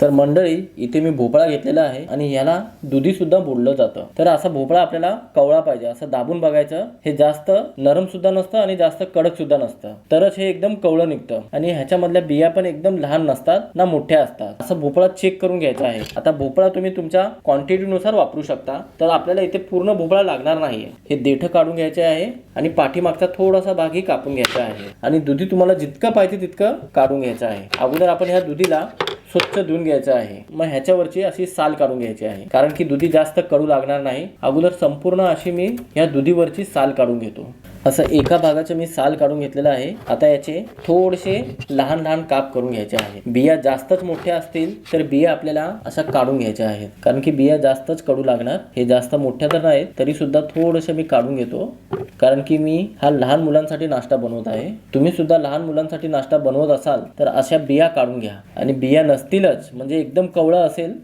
तर मंडळी इथे मी भोपळा घेतलेला आहे आणि ह्याला दुधी सुद्धा बोललं जातं. तर असा भोपळा आपल्याला कवळा पाहिजे. असं दाबून बघायचं. हे जास्त नरम सुद्धा नसतं आणि जास्त कडक सुद्धा नसतं. तरच हे एकदम कवळं निघतं. आणि ह्याच्यामधल्या बिया पण एकदम लहान नसतात ना मोठ्या असतात. असं भोपळा चेक करून घ्यायचा आहे. आता भोपळा तुम्ही तुमच्या क्वांटिटीनुसार वापरू शकता. तर आपल्याला इथे पूर्ण भोपळा लागणार नाहीये. हे देठ काढून घ्यायचे आहे आणि पाठीमागचा थोडासा भागही कापून घ्यायचा आहे. आणि दुधी तुम्हाला जितकं पाहिजे तितकं काढून घ्यायचं आहे. अगोदर आपण ह्या दुधीला स्वच्छ धुवून घ्यायचं आहे. मग ह्याच्यावरची अशी साल काढून घ्यायची आहे. कारण की दुधी जास्त कडू लागणार नाही. अगोदर संपूर्ण अशी मी ह्या दुधीवरची साल काढून घेतो. असं एका भागाचं मी साल काढून घेतलेलं आहे. आता याचे थोडेसे लहान लहान काप करून घ्यायचे आहे. बिया जास्तच मोठ्या असतील तर बिया आपल्याला अशा काढून घ्यायच्या आहेत. कारण की बिया जास्तच कडू लागणार. हे जास्त मोठ्या तर नाहीत तरी सुद्धा थोडंसं मी काढून घेतो. कारण की मी हा लहान मुलांसाठी नाश्ता बनवत आहे. तुम्ही सुद्धा लहान मुलांसाठी नाश्ता बनवत असाल तर अशा बिया काढून घ्या. आणि बिया नसतीलच म्हणजे एकदम कवळं असेल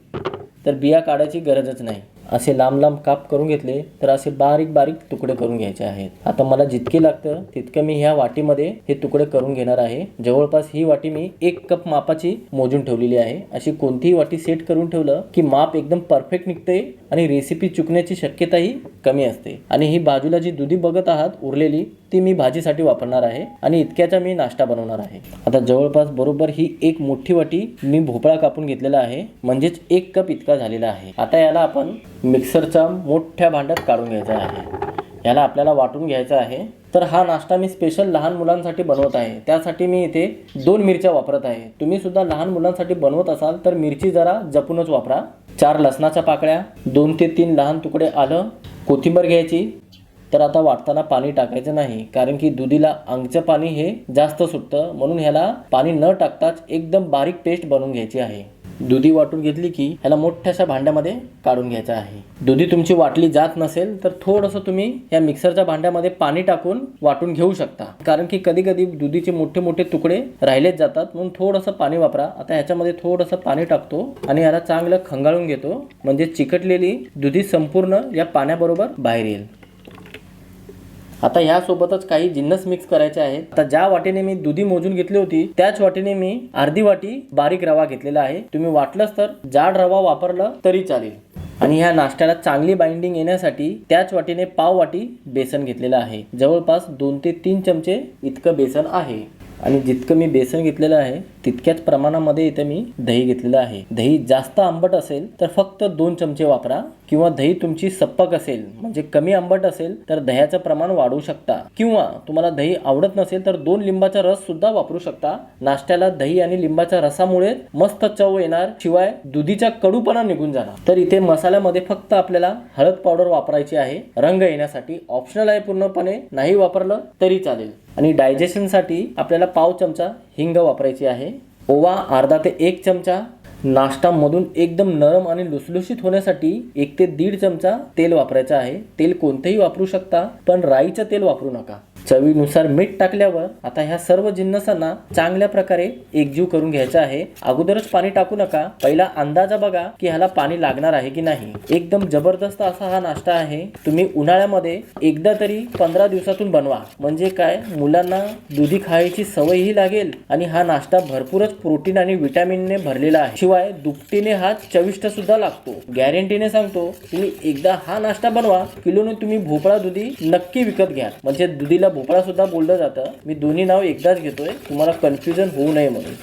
तर बिया काढायची गरजच नाही. असे लांब लांब काप करून घेतले तर असे बारीक बारीक तुकडे करून घ्यायचे आहेत. आता मला जितके लागतं तितकं मी ह्या वाटीमध्ये हे तुकडे करून घेणार आहे. जवळपास ही वाटी मी एक कप मापाची मोजून ठेवलेली आहे. अशी कोणतीही वाटी सेट करून ठेवलं की माप एकदम परफेक्ट निघते आणि रेसिपी चुकण्याची शक्यताही कमी असते. आणि ही बाजूला जी दुधी बघत आहात उरलेली ती मी भाजीसाठी वापरणार आहे आणि इतक्याचा मी नाश्ता बनवणार आहे. आता जवळपास बरोबर ही एक मोठी वाटी मी भोपळा कापून घेतलेला आहे. म्हणजेच एक कप इतका झालेला आहे. आता याला आपण मिक्सरच्या मोठ्या भांड्यात काढून घ्यायचा आहे. याला आपल्याला वाटून घ्यायचा आहे. तर हा नाश्ता मी स्पेशल लहान मुलांसाठी बनवत आहे. त्यासाठी मी इथे दोन मिरच्या वापरत आहे. तुम्ही सुद्धा लहान मुलांसाठी बनवत असाल तर मिरची जरा जपूनच वापरा. चार लसणाच्या पाकळ्या दोन ते तीन लहान तुकडे आलं कोथिंबर घ्यायची तर आता वाटताना पाणी टाकायचं नाही कारण की दुधीला अंगचं पाणी हे जास्त सुटतं. म्हणून ह्याला पाणी न टाकताच एकदम बारीक पेस्ट बनवून घ्यायची आहे. दुधी वाटून घेतली की ह्याला मोठ्याशा भांड्यामध्ये काढून घ्यायचं आहे. दुधी तुमची वाटली जात नसेल तर थोडंसं तुम्ही या मिक्सरच्या भांड्यामध्ये पाणी टाकून वाटून घेऊ शकता. कारण की कधी कधी दुधीचे मोठे मोठे तुकडे राहिलेच जातात म्हणून थोडंसं पाणी वापरा. आता ह्याच्यामध्ये थोडंसं पाणी टाकतो आणि याला चांगलं खंगाळून घेतो. म्हणजे चिकटलेली दुधी संपूर्ण या पाण्याबरोबर बाहेर येईल. आता ह्यासोबतच काही जिन्नस मिक्स करायचे आहेत. आता ज्या वाटीने मी दुधी मोजून घेतली होती त्याच वाटीने मी अर्धी वाटी बारीक रवा घेतलेला आहे. तुम्ही वाटलंच तर जाड रवा वापरलं तरी चालेल. आणि ह्या नाश्त्याला चांगली बाइंडिंग येण्यासाठी त्याच वाटीने पाव वाटी बेसन घेतलेलं आहे. जवळपास दोन ते तीन चमचे इतकं बेसन आहे. आणि जितकं मी बेसन घेतलेलं आहे तितक्याच प्रमाणामध्ये इथे मी दही घेतलेलं आहे. दही जास्त आंबट असेल तर फक्त दोन चमचे वापरा किंवा दही तुमची सप्पक असेल म्हणजे कमी आंबट असेल तर दह्याचं प्रमाण वाढवू शकता. किंवा तुम्हाला दही आवडत नसेल तर दोन लिंबाचा रस सुद्धा वापरू शकता. नाश्त्याला दही आणि लिंबाच्या रसामुळे मस्त चव येणार शिवाय दुधीचा कडूपणा निघून जाणार. तर इथे मसाल्यामध्ये फक्त आपल्याला हळद पावडर वापरायची आहे. रंग येण्यासाठी ऑप्शनल आहे पूर्णपणे. नाही वापरलं तरी चालेल. आणि डायजेशनसाठी आपल्याला पाव चमचा हिंग वापरायची आहे. ओवा अर्धा ते एक चमचा. नाश्तामधून एकदम नरम आणि लुसलुशीत होण्यासाठी एक ते दीड चमचा तेल वापरायचं आहे. तेल कोणतेही वापरू शकता पण राईचं तेल वापरू नका. चवीनुसार मीठ टाकल्यावर आता ह्या सर्व जिन्नसांना चांगल्या प्रकारे एकजीव करून घ्यायचं आहे. अगोदरच पाणी टाकू नका. पहिला अंदाजा बघा की ह्याला पाणी लागणार आहे की नाही. एकदम जबरदस्त असा हा नाश्ता आहे. तुम्ही उन्हाळ्यामध्ये एकदा तरी पंधरा दिवसातून बनवा. म्हणजे काय? मुलांना दुधी खायची सवयही लागेल आणि हा नाश्ता भरपूरच प्रोटीन आणि विटॅमिनने भरलेला आहे. शिवाय दुपटीने हा चविष्ट सुद्धा लागतो. गॅरंटीने सांगतो तुम्ही एकदा हा नाश्ता बनवा. किलोने तुम्ही भोपळा दुधी नक्की विकत घ्या. म्हणजे दुधीला भोपळा सुद्धा बोललं जातं. मी दोन्ही नाव एकदाच घेतोय. तुम्हाला कन्फ्युजन होऊ नये म्हणून.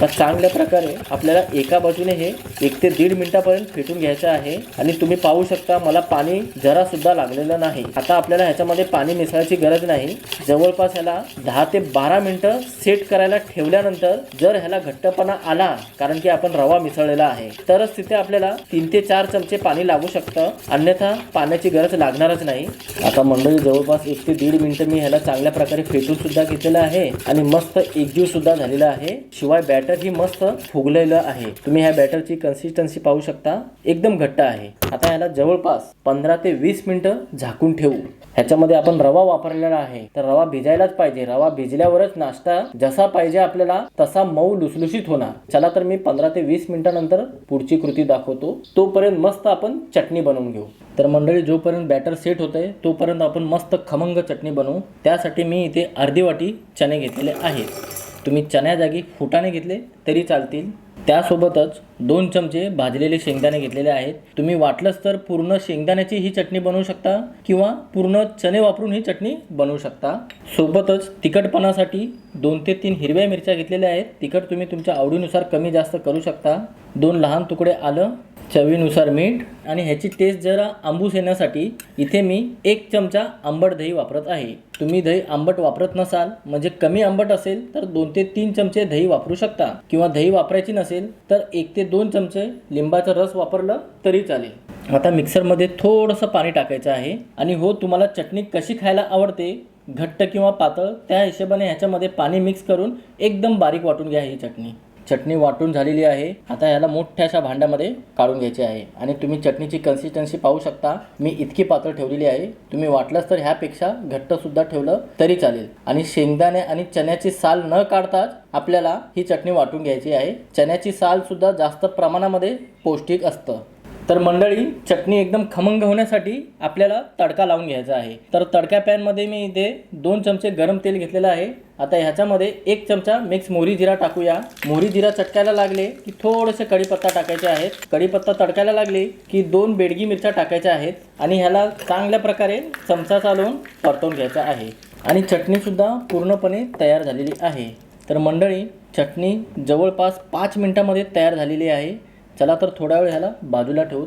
तर चांगल्या प्रकारे आपल्याला एका बाजूने हे एक ते दीड मिनिटापर्यंत फेटून घ्यायचं आहे आणि तुम्ही पाहू शकता मला पाणी जरा सुद्धा लागलेलं नाही. आता आपल्याला ह्याच्यामध्ये पाणी मिसळायची गरज नाही. जवळपास ह्याला दहा ते बारा मिनिटं सेट करायला ठेवल्यानंतर जर ह्याला घट्टपणा आला कारण की आपण रवा मिसळलेला आहे तरच तिथे आपल्याला तीन ते चार चमचे पाणी लागू शकतं. अन्यथा पाण्याची गरज लागणारच नाही. आता मंडळी जवळपास एक ते दीड मिनिटं मी ह्याला चांगल्या प्रकारे फेटून सुद्धा घेतलेलं आहे आणि मस्त एकजीव सुद्धा झालेला आहे. शिवाय बॅट बॅटर ही मस्त फुगलेलं आहे. तुम्ही ह्या बॅटरची कन्सिस्टन्सी पाहू शकता. एकदम घट्ट आहे. आता ह्याला जवळपास पंधरा ते वीस मिनिटं झाकून ठेवू. ह्याच्यामध्ये आपण रवा वापरलेला आहे. तर रवा भिजायलाच पाहिजे. रवा भिजल्यावरच नाश्ता जसा पाहिजे आपल्याला तसा मऊ लुसलुशीत होणार. चला तर मी पंधरा ते वीस मिनिटानंतर पुढची कृती दाखवतो. तोपर्यंत मस्त आपण चटणी बनवून घेऊ. तर मंडळी जोपर्यंत बॅटर सेट होतंय तोपर्यंत आपण मस्त खमंग चटणी बनवू. त्यासाठी मी इथे अर्धी वाटी चणे घेतलेले आहेत. तुम्ही चण्या जागी फुटाणे घेतले तरी चालतील. त्यासोबतच दोन चमचे भाजलेले शेंगदाणे घेतलेले आहेत. तुम्ही वाटलंच तर पूर्ण शेंगदाण्याची ही चटणी बनवू शकता किंवा पूर्ण चणे वापरून ही चटणी बनवू शकता. सोबतच तिखटपणासाठी दोन ते तीन हिरव्या मिरच्या घेतलेल्या आहेत. तिखट तुम्ही तुमच्या आवडीनुसार कमी जास्त करू शकता. दोन लहान तुकडे आलं चवीनुसार मीठ आणि ह्याची टेस्ट जरा आंबूस येण्यासाठी इथे मी एक चमचा आंबट दही वापरत आहे. तुम्ही दही आंबट वापरत नसाल म्हणजे कमी आंबट असेल तर दोन ते तीन चमचे दही वापरू शकता. किंवा दही वापरायची नसेल तर एक ते दोन चमचे लिंबाचा रस वापरलं तरी चालेल. आता मिक्सरमध्ये थोडंसं पाणी टाकायचं आहे आणि हो तुम्हाला चटणी कशी खायला आवडते घट्ट किंवा पातळ त्या हिशोबाने ह्याच्यामध्ये पाणी मिक्स करून एकदम बारीक वाटून घ्या ही चटणी. चटणी वाटून झालेली आहे. आता याला मोठ्याशा भांड्यामध्ये काढून घ्यायचे आहे. आणि तुम्ही चटणीची कन्सिस्टन्सी पाहू शकता. मी इतकी पातळ ठेवलेली आहे. तुम्ही वाटलंच तर ह्यापेक्षा घट्टसुद्धा ठेवलं तरी चालेल. आणि शेंगदाणे आणि चण्याची साल न काढताच आपल्याला ही चटणी वाटून घ्यायची आहे. चण्याची सालसुद्धा जास्त प्रमाणामध्ये पौष्टिक असतं. तर मंडळी चटणी एकदम खमंग होण्यासाठी आपल्याला तडका लावून घ्यायचा आहे. तर तडक्या पॅनमध्ये मी इथे दोन चमचे गरम तेल घेतलेलं आहे. आता ह्याच्यामध्ये एक चमचा मिक्स मोहरी जिरा टाकूया. मोहरी जिरा चटकायला लागले की थोडेसे कढीपत्ता टाकायचे आहेत. कढीपत्ता तडकायला लागले की दोन बेडगी मिरच्या टाकायच्या आहेत आणि ह्याला चांगल्या प्रकारे चमचा चालवून परतवून घ्यायचा आहे. आणि चटणीसुद्धा पूर्णपणे तयार झालेली आहे. तर मंडळी चटणी जवळपास पाच मिनटामध्ये तयार झालेली आहे. चला तर थोडा वेळ ह्याला बाजूला ठेवू.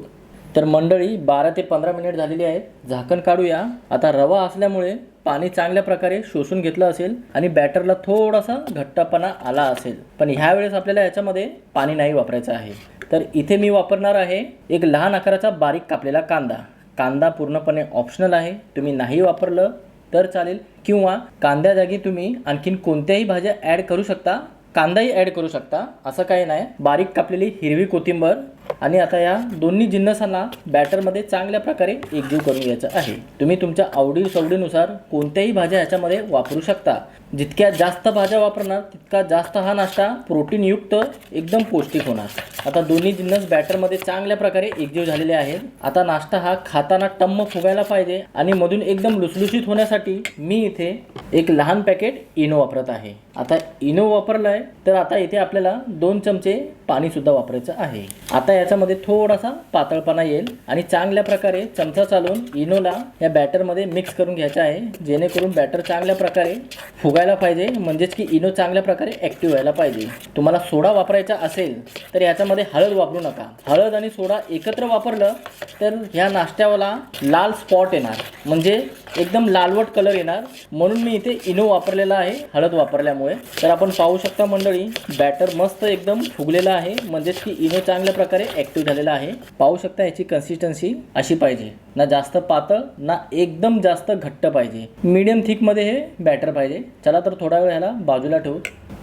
तर मंडळी बारा ते पंधरा मिनिट झालेली आहेत. झाकण काढूया. आता रवा असल्यामुळे पाणी चांगल्या प्रकारे शोषून घेतलं असेल आणि बॅटरला थोडासा घट्टपणा आला असेल. पण ह्या वेळेस आपल्याला याच्यामध्ये पाणी नाही वापरायचं आहे. तर इथे मी वापरणार आहे एक लहान आकाराचा बारीक कापलेला कांदा. कांदा पूर्णपणे ऑप्शनल आहे. तुम्ही नाही वापरलं तर चालेल. किंवा कांद्या जागी तुम्ही आणखीन कोणत्याही भाज्या ॲड करू शकता. कांदाही ॲड करू शकता. असं काही नाही. बारीक कापलेली हिरवी कोथिंबर आणि आता या दोन्ही जिन्नसांना बॅटरमध्ये चांगल्या प्रकारे एकजीव करून घ्यायचं आहे. तुम्ही तुमच्या आवडी सवडीनुसार कोणत्याही भाज्या ह्याच्यामध्ये वापरू शकता. जितक्या जास्त भाज्या वापरणार तितका जास्त हा नाश्ता प्रोटीनयुक्त एकदम पौष्टिक होणार. आता दोन्ही जिन्नस बॅटरमध्ये चांगल्या प्रकारे एकजीव झालेले आहेत. आता नाश्ता हा खाताना टम्म फुगायला पाहिजे आणि मधून एकदम लुसलुशीत होण्यासाठी मी इथे एक लहान पॅकेट इनो वापरत आहे. आता इनो वापरला आहे तर आता इथे आपल्याला दोन चमचे पाणीसुद्धा वापरायचं आहे. आता याच्यामध्ये थोडासा पातळपणा येईल. आणि चांगल्या प्रकारे चमचा चालवून इनोला या बॅटरमध्ये मिक्स करून घ्यायचा आहे. जेणेकरून बॅटर चांगल्या प्रकारे फुगायला पाहिजे. म्हणजेच की इनो चांगल्या प्रकारे ॲक्टिव्ह व्हायला पाहिजे. तुम्हाला सोडा वापरायचा असेल तर याच्यामध्ये हळद वापरू नका. हळद आणि सोडा एकत्र वापरलं तर ह्या नाश्त्यावाला लाल स्पॉट येणार. म्हणजे एकदम लालवट कलर येणार. म्हणून मी इथे इनो वापरलेला आहे हळद वापरल्यामुळे. तर आपण पाहू शकता मंडळी बॅटर मस्त एकदम फुगलेलं आहे. म्हणजेच की इनो चांगल्या प्रकारे ॲक्टिव्ह झालेला आहे. पाहू शकता याची कन्सिस्टन्सी अशी पाहिजे. ना जास्त पातळ ना एकदम जास्त घट्ट पाहिजे. मीडियम थिकमध्ये हे बॅटर पाहिजे. चला तर थोडा वेळ ह्याला बाजूला ठेवू.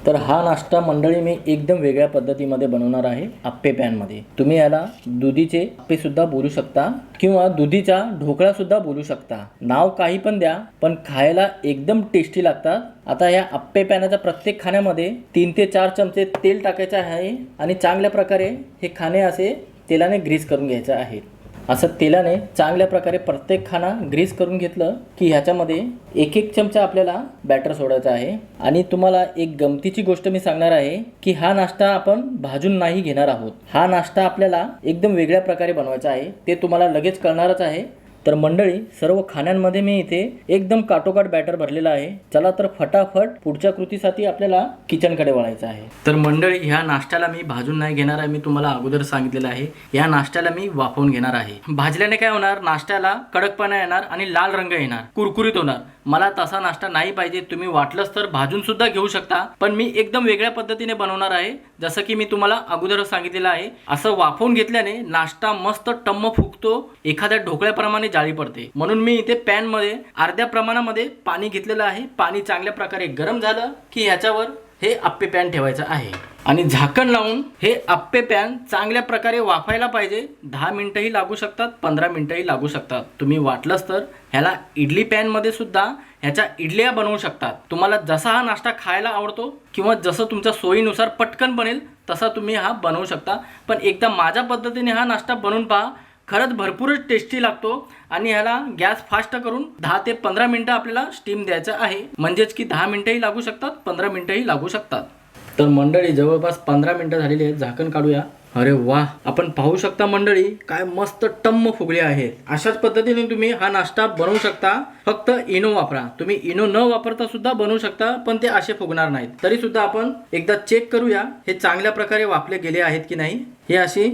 तर हा नाश्ता मंडळी मी एकदम वेगळ्या पद्धतीमध्ये बनवणार आहे आप्पे पॅनमध्ये तुम्ही याला दुधीचे आप्पेसुद्धा बोलू शकता किंवा दुधीचा ढोकळासुद्धा बोलू शकता. नाव काही पण द्या पण खायला एकदम टेस्टी लागतात. आता या आप्पे पॅनाच्या प्रत्येक खाण्यामध्ये तीन ते चार चमचे तेल टाकायचे आहे आणि चांगल्या प्रकारे हे खाणे असे तेलाने ग्रीस करून घ्यायचे आहे. असं तेलाने चांगल्या प्रकारे प्रत्येक खाना ग्रीस करून घेतलं की ह्याच्यामध्ये एक एक चमचा आपल्याला बॅटर सोडायचा आहे. आणि तुम्हाला एक गमतीची गोष्ट मी सांगणार आहे की हा नाश्ता आपण भाजून नाही घेणार आहोत. हा नाश्ता आपल्याला एकदम वेगळ्या प्रकारे बनवायचा आहे. ते तुम्हाला लगेच कळणारच आहे. तर मंडळी सर्व खाण्यांमध्ये मी इथे एकदम काटोकाट बॅटर भरलेला आहे. चला तर फटाफट पुढच्या कृतीसाठी आपल्याला किचनकडे वळायचं आहे. तर मंडळी ह्या नाश्त्याला मी भाजून नाही घेणार आहे. मी तुम्हाला अगोदर सांगितलेलं आहे. या नाश्त्याला मी वाफवून घेणार आहे. भाजल्याने काय होणार? नाश्त्याला कडकपणा येणार आणि लाल रंग येणार. कुरकुरीत होणार. मला तसा नाश्ता नाही पाहिजे. तुम्ही वाटलंच तर भाजून सुद्धा घेऊ शकता. पण मी एकदम वेगळ्या पद्धतीने बनवणार आहे. जसं की मी तुम्हाला अगोदरच सांगितलेलं आहे. असं वाफवून घेतल्याने नाश्ता मस्त टम्म फुगतो. एखाद्या ढोकळ्याप्रमाणे जाळी पडते. म्हणून मी इथे पॅनमध्ये अर्ध्या प्रमाणामध्ये पाणी घेतलेलं आहे. पाणी चांगल्या प्रकारे गरम झालं की ह्याच्यावर हे आप्पे पॅन ठेवायचं आहे. आणि झाकण लावून हे आप्पे पॅन चांगल्या प्रकारे वाफायला पाहिजे. दहा मिनिटंही लागू शकतात पंधरा मिनिटंही लागू शकतात. तुम्ही वाटलंच तर ह्याला इडली पॅनमध्ये सुद्धा ह्याच्या इडल्या बनवू शकतात. तुम्हाला जसा हा नाश्ता खायला आवडतो किंवा जसं तुमच्या सोयीनुसार पटकन बनेल तसा तुम्ही हा बनवू शकता. पण एकदा माझ्या पद्धतीने हा नाश्ता बनवून पहा. खरंच भरपूरच टेस्टी लागतो आणि ह्याला गॅस फास्ट करून दहा ते पंधरा मिनटं आपल्याला स्टीम द्यायचं आहे. म्हणजेच की दहा मिनटंही लागू शकतात पंधरा मिनटंही लागू शकतात. तर मंडळी जवळपास पंधरा मिनटं झालेली आहेत. झाकण काढूया. अरे वा! आपण पाहू शकता मंडळी काय मस्त टम्म फुगले आहेत. अशाच पद्धतीने तुम्ही हा नाश्ता बनवू शकता. फक्त इनो वापरा. तुम्ही इनो न वापरता सुद्धा बनवू शकता पण ते असे फुगणार नाहीत. तरी सुद्धा आपण एकदा चेक करूया हे चांगल्या प्रकारे वापले गेले आहेत की नाही. हे अशी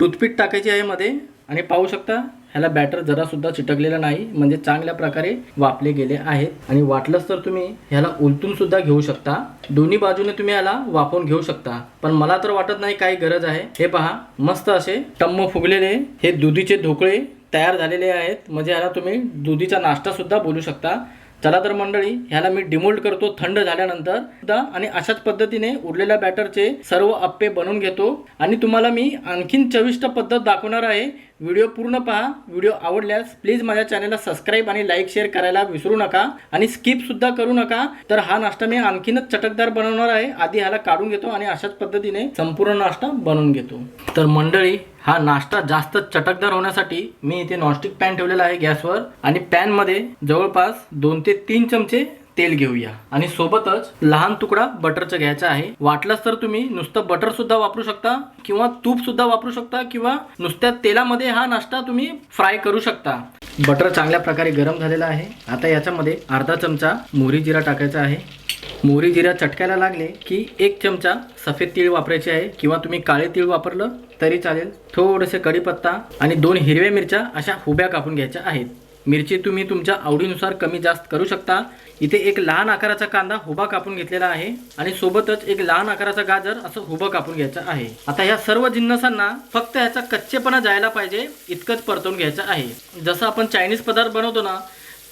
टूथपिक टाकायची आहे मध्ये. आणि पाहू शकता ह्याला बॅटर जरा सुद्धा नाही म्हणजे चांगल्या प्रकारे वापले गेले आहेत. आणि वाटलंच तर तुम्ही ह्याला उलटून सुद्धा घेऊ शकता. दोन्ही बाजूने तुम्ही ह्याला वापरून घेऊ शकता. पण मला तर वाटत नाही काही गरज आहे. हे पहा मस्त असे टम्म फुगलेले हे दुधीचे ढोकळे तयार झालेले आहेत. म्हणजे ह्याला तुम्ही दुधीचा नाश्ता सुद्धा बोलू शकता. चला तर मंडळी ह्याला मी डिमोल्ड करतो. थंड झाल्यानंतर सुद्धा आणि अशाच पद्धतीने उरलेल्या बॅटरचे सर्व अप्पे बनवून घेतो. आणि तुम्हाला मी आणखीन चविष्ट पद्धत दाखवणार आहे. व्हिडिओ पूर्ण पहा. व्हिडिओ आवडल्यास प्लीज माझ्या चॅनलला सबस्क्राईब आणि लाईक शेअर करायला विसरू नका. आणि स्किप सुद्धा करू नका. तर हा नाश्ता मी आणखीनच चटकदार बनवणार आहे. आधी ह्याला काढून घेतो आणि अशाच पद्धतीने संपूर्ण नाश्ता बनवून घेतो. तर मंडळी हा नाश्ता जास्त चटकदार होण्यासाठी मी इथे नॉनस्टिक पॅन ठेवलेला आहे गॅसवर. आणि पॅनमध्ये जवळपास दोन ते तीन चमचे तेल घेऊया. आणि सोबतच लहान तुकडा बटरचं घ्यायचा आहे. वाटलंच तर तुम्ही नुसतं बटर सुद्धा वापरू शकता किंवा तूप सुद्धा वापरू शकता किंवा नुसत्या तेलामध्ये हा नाश्ता तुम्ही फ्राय करू शकता. बटर चांगल्या प्रकारे गरम झालेला आहे. आता याच्यामध्ये अर्धा चमचा मोहरी जिरा टाकायचा आहे. मोहरी जिरा चटकायला लागले की एक चमचा सफेद तीळ वापरायचे आहे किंवा तुम्ही काळे तीळ वापरलं तरी चालेल. थोडेसे कढीपत्ता आणि दोन हिरव्या मिरच्या अशा हुब्या कापून घ्यायच्या आहेत. मिरची तुम्ही तुमच्या आवडीनुसार कमी जास्त करू शकता. इथे एक लहान आकाराचा कांदा हुबा कापून घेतलेला आहे आणि सोबतच एक लहान आकाराचा गाजर असं हुबं कापून घ्यायचं आहे. आता ह्या सर्व जिन्नसांना फक्त ह्याचा कच्चेपणा जायला पाहिजे इतकंच परतवून घ्यायचं आहे. जसं आपण चायनीज पदार्थ बनवतो ना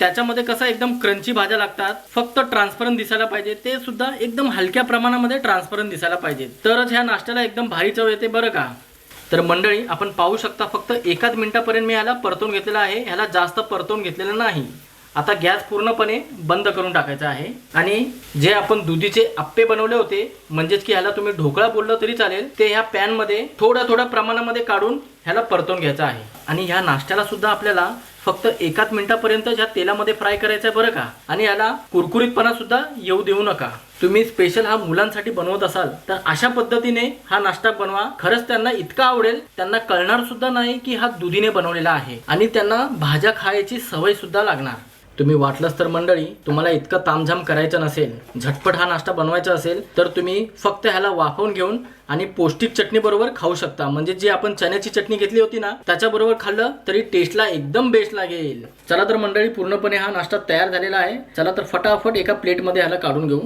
त्याच्यामध्ये कसं एकदम क्रंची भाज्या लागतात फक्त ट्रान्सपरंट दिसायला पाहिजे ते सुद्धा एकदम हलक्या प्रमाणामध्ये ट्रान्सपरंट दिसायला पाहिजे. तरच ह्या नाश्त्याला एकदम भारी चव येते बरं का? तर मंडळी आपण पाहू शकता फक्त एकाच मिनिटापर्यंत मी ह्याला परतून घेतलेला आहे ह्याला जास्त परतून घेतलेलं नाही. आता गॅस पूर्णपणे बंद करून टाकायचा आहे. आणि जे आपण दुधीचे आप्पे बनवले होते म्हणजेच की ह्याला तुम्ही ढोकळा बोललं तरी चालेल ते ह्या पॅनमध्ये थोड्या थोड्या प्रमाणामध्ये काढून ह्याला परतून घ्यायचं आहे. आणि ह्या नाश्त्याला सुद्धा आपल्याला फक्त एकाच मिनिटापर्यंत ह्या तेलामध्ये फ्राय करायचं आहे बरं का? आणि याला कुरकुरीतपणा सुद्धा येऊ देऊ नका. तुम्ही स्पेशल हा मुलांसाठी बनवत असाल तर अशा पद्धतीने हा नाश्ता बनवा. खरंच त्यांना इतका आवडेल त्यांना कळणार सुद्धा नाही की हा दुधीने बनवलेला आहे. आणि त्यांना भाज्या खायची सवय सुद्धा लागणार. तुम्ही वाटलंच तर मंडळी तुम्हाला इतकं तामझाम करायचं नसेल झटपट हा नाश्ता बनवायचा असेल तर तुम्ही फक्त ह्याला वाफवून घेऊन आणि पौष्टिक चटणी बरोबर खाऊ शकता. म्हणजे जी आपण चण्याची चटणी घेतली होती ना त्याच्याबरोबर खाल्लं तरी टेस्टला एकदम बेस्ट लागेल. चला तर मंडळी पूर्णपणे हा नाश्ता तयार झालेला आहे. चला तर फटाफट एका प्लेटमध्ये ह्याला काढून घेऊ.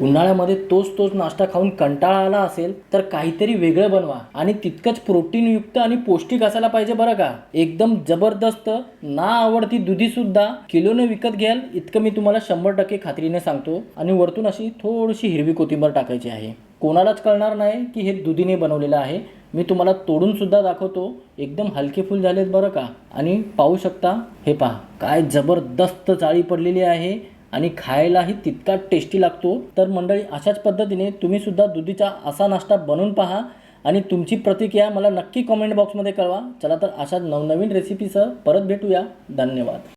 उन्हाळ्यामध्ये तोच तोच नाश्ता खाऊन कंटाळा आला असेल तर काहीतरी वेगळं बनवा आणि तितकंच प्रोटीनयुक्त आणि पौष्टिक असायला पाहिजे बरं का. एकदम जबरदस्त ना आवडती दुधी सुद्धा किलोने विकत घ्याल इतकं मी तुम्हाला शंभर टक्के खात्रीने सांगतो. आणि वरतून अशी थोडीशी हिरवी कोथिंबर टाकायची आहे. कोणालाच कळणार नाही की हे दुधीने बनवलेलं आहे. मी तुम्हाला तोडून सुद्धा दाखवतो. एकदम हलके फुल झालेत बरं का. आणि पाहू शकता हे पहा काय जबरदस्त जाळी पडलेली आहे. आणि खायलाही तितका टेस्टी लागतो. तर मंडळी अशाच पद्धतीने तुम्ही सुद्धा दुधीचा असा नाश्ता बनवून पहा आणि तुमची प्रतिक्रिया मला नक्की कॉमेंट बॉक्समध्ये कळवा. चला तर अशाच नवनवीन रेसिपीसह परत भेटूया. धन्यवाद.